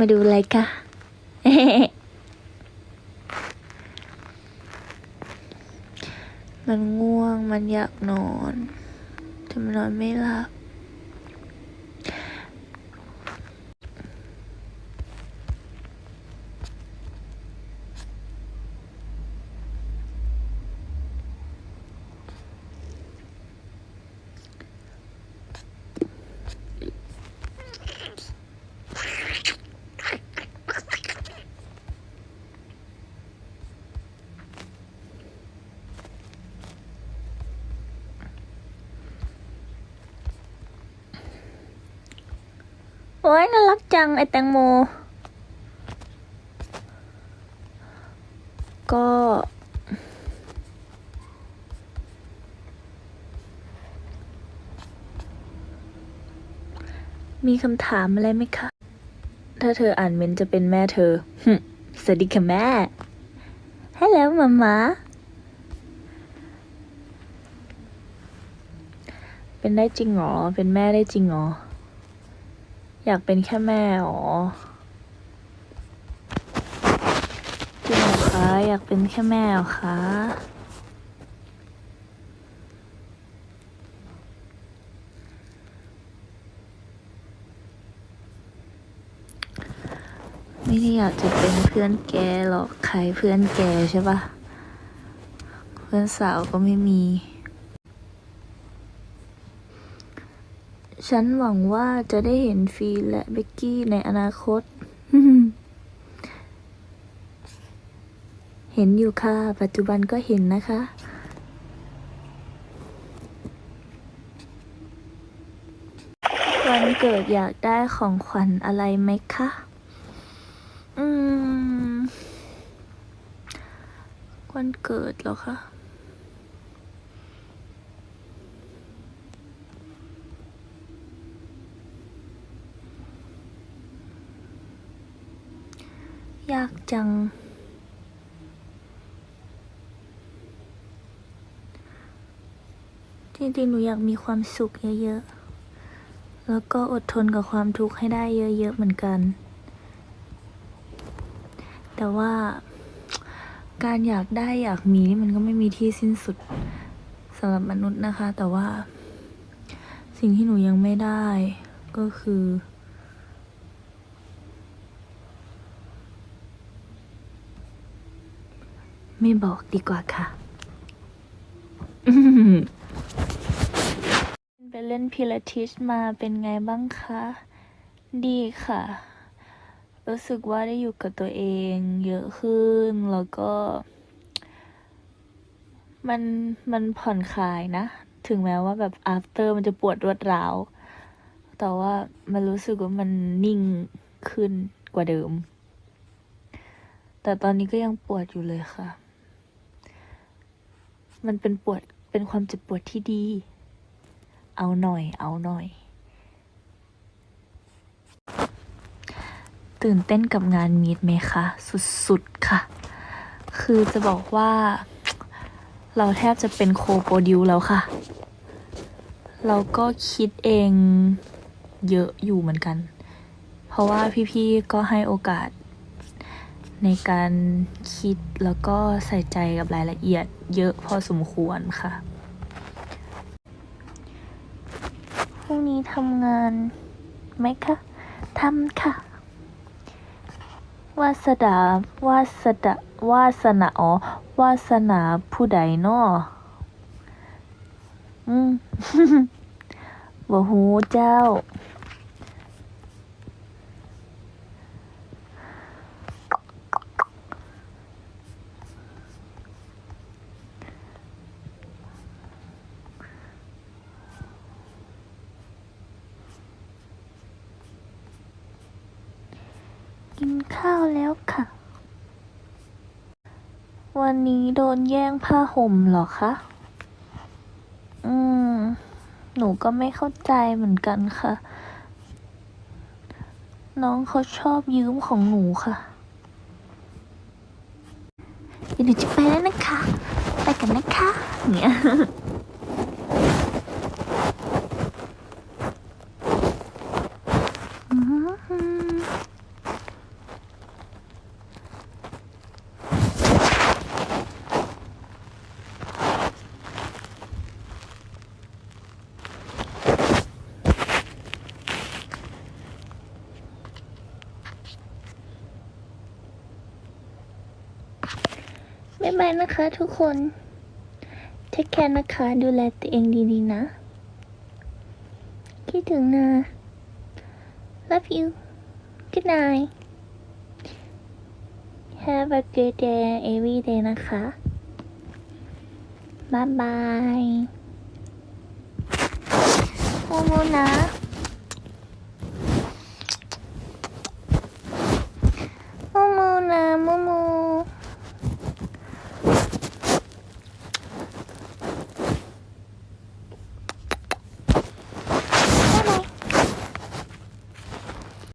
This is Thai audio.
มาดูอะไรคะมันง่วงมันอยากนอนแต่มันนอนไม่หลับ โอ้ยน่ารักจัง ไอแตงโม ก็ มีคำถามอะไรไหมคะ ถ้าเธออ่านเมนจะเป็นแม่เธอหึสวัสดีค่ะแม่ ฮัลโหลมามา เป็นได้จริงเหรอ เป็นแม่ได้จริงเหรอ อยากเป็นแค่แม่หรอจริงเหรอคะอยากเป็นแค่แม่หรอคะไม่ได้อยากจะเป็นเพื่อนแกหรอก ใครเพื่อนแกใช่ปะเพื่อนสาวก็ไม่มี ฉันหวังว่าจะได้เห็นฟีและเบกกี้ในอนาคต เห็นอยู่ค่ะ ปัจจุบันก็เห็นนะคะ วันเกิดอยากได้ของขวัญอะไรไหมคะ อืม วันเกิดเหรอคะ ยากจัง จริงๆ หนูอยากมีความสุขเยอะๆ แล้วก็อดทนกับความทุกข์ให้ได้เยอะๆ เหมือนกัน แต่ว่าการอยากได้อยากมีนี่มันก็ไม่มีที่สิ้นสุดสำหรับมนุษย์นะคะ แต่ว่า สิ่งที่หนูยังไม่ได้ก็คือ ไม่บอกดีกว่าค่ะไปเล่นพิลาทิสมาเป็นไงบ้างคะ ดีค่ะ รู้สึกว่าได้อยู่กับตัวเองเยอะขึ้น แล้วก็ มันมันผ่อนคลายนะ ถึงแม้ว่าแบบ after มันจะปวดรวดร้าว แต่ว่ามันรู้สึกว่ามันนิ่งขึ้นกว่าเดิม แต่ตอนนี้ก็ยังปวดอยู่เลยค่ะ มันเป็นปวด เป็นความเจ็บปวดที่ดี เอาหน่อย เอาหน่อย ตื่นเต้นกับงานมีดไหมคะ สุดๆ ค่ะ คือจะบอกว่า เราแทบจะเป็นโคโปรดิวแล้วค่ะ เราก็คิดเองเยอะอยู่เหมือนกัน เพราะว่าพี่ๆ ก็ให้โอกาส ในการคิดแล้วก็ใส่ใจกับรายละเอียดเยอะพอสมควรค่ะ พรุ่งนี้ทำงานไหมคะ ทำค่ะ วาสดาวาสดาวาสนาอ๋อวาสนาผู้ใดเนาะอืมบ่ฮู้เจ้า กินข้าวแล้วค่ะ วันนี้โดนแย่งผ้าห่มเหรอคะ อืม หนูก็ไม่เข้าใจเหมือนกันค่ะ น้องเขาชอบยืมของหนูค่ะเดี๋ยวจะไปแล้วนะคะ ไปกันนะคะเนี่ย บ๊ายบายนะคะทุกคนเทคแคร์นะคะ ดูแลตัวเองดีๆนะ คิดถึงนะ love you good night have a good day every day นะคะ บ๊ายบายโมโมนะ